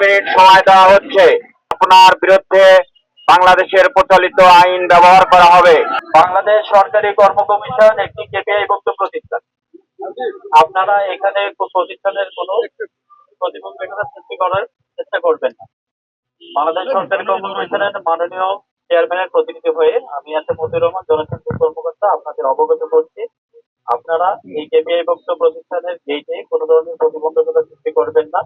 Minute সময় দেওয়া হচ্ছে। আপনার বিরুদ্ধে বাংলাদেশের প্রচলিত আইন ব্যবহার করা হবে। বাংলাদেশ সরকারি কর্ম কমিশন একটি কেপিআই মুক্ত প্রতিষ্ঠান। আপনারা এখানে প্রতিষ্ঠানের কোনো প্রতিবন্ধকতা সৃষ্টি করার চেষ্টা করবেন না। বাংলাদেশ সরকারি কর্ম কমিশনের মাননীয় চেয়ারম্যানের প্রতিনিধি হয়ে আমি আছে মতিউর রহমান, জনসংযোগ কর্মকর্তা। আপনাদের অবগত করছি, আপনারা এই কেপিআই মুক্ত প্রতিষ্ঠানের গেটে কোনো ধরনের প্রতিবন্ধকতা সৃষ্টি করবেন না।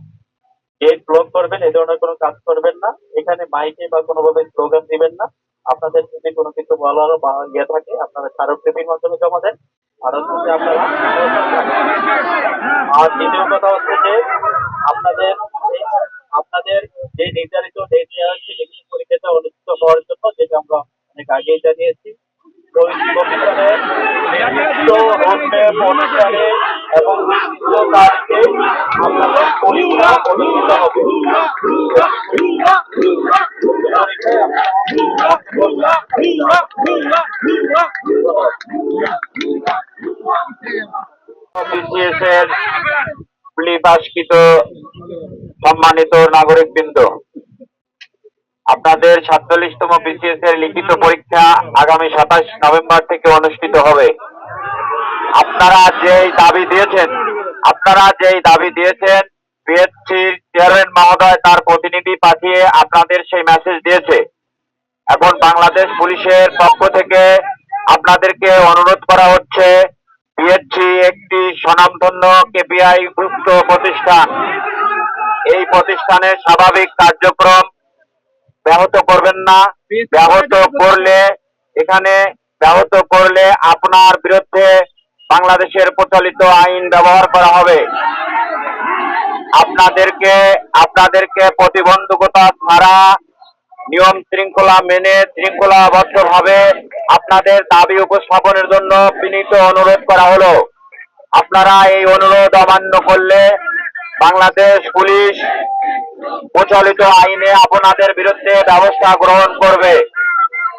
গেট ব্লক করবেন এই ধরনের কোনো কাজ করবেন না। এখানে মাইকে বা কোনোভাবে স্লোগান দিবেন না। আপনাদের যদি কোনো কিছু বলার বা ইয়ে থাকে, আপনারা স্মারকলিপির মাধ্যমে জমা দেন। আর হচ্ছে আপনারা আর দ্বিতীয় কথা হচ্ছে যে আপনাদের আপনাদের যে নির্ধারিত ডেট দেওয়া হয়েছে লিখিত পরীক্ষাটা অনুষ্ঠিত হওয়ার জন্য, যেটা আমরা অনেক আগেই জানিয়েছি। এবং তারিখে সম্মানিত নাগরিক বৃন্দ আপনাদের সাতচল্লিশতম বিসিএস এর লিখিত পরীক্ষা আগামী সাতাশ নভেম্বর থেকে অনুষ্ঠিত হবে। আপনারা যেই দাবি দিয়েছেন, আপনারা যেই দাবি দিয়েছেন বিএসসির চেয়ারম্যান মহোদয় তার প্রতিনিধি পাঠিয়ে আপনাদের সেই মেসেজ দিয়েছে। এখন বাংলাদেশ পুলিশের পক্ষ থেকে আপনাদেরকে অনুরোধ করা হচ্ছে বিএসসি একটি স্বনামধন্য কেপিআই ভুক্ত প্রতিষ্ঠান। এই প্রতিষ্ঠানের স্বাভাবিক কার্যক্রম ব্যাহত করবেন না। ব্যাহত করলে, এখানে ব্যাহত করলে আপনার বিরুদ্ধে বাংলাদেশের প্রচলিত আইন ব্যবহার করা হবে। আপনাদেরকে আপনাদেরকে প্রতিবন্ধকতা ছাড়া নিয়ম শৃঙ্খলা মেনে শৃঙ্খলাবদ্ধভাবে আপনাদের দাবি উপস্থাপনের জন্য বিনীত অনুরোধ করা হলো। আপনারা এই অনুরোধ অমান্য করলে বাংলাদেশ পুলিশ প্রচলিত আইনে আপনাদের বিরুদ্ধে ব্যবস্থা গ্রহণ করবে।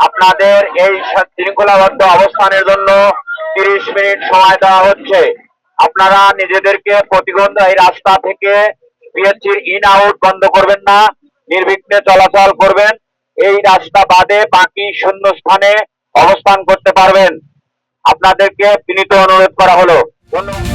আপনাদের এই শৃঙ্খলাবদ্ধ অবস্থানের জন্য তিরিশ মিনিট সময় দেওয়া হচ্ছে। আপনারা নিজেদেরকে প্রতিবন্ধ এই রাস্তা থেকে পিএসসির ইন আউট বন্ধ করবেন না, নির্বিঘ্নে চলাচল করবেন, এই রাস্তা বাদে বাকি শূন্য স্থানে অবস্থান করতে পারবেন। আপনাদেরকে বিনীত অনুরোধ করা হলো। ধন্যবাদ।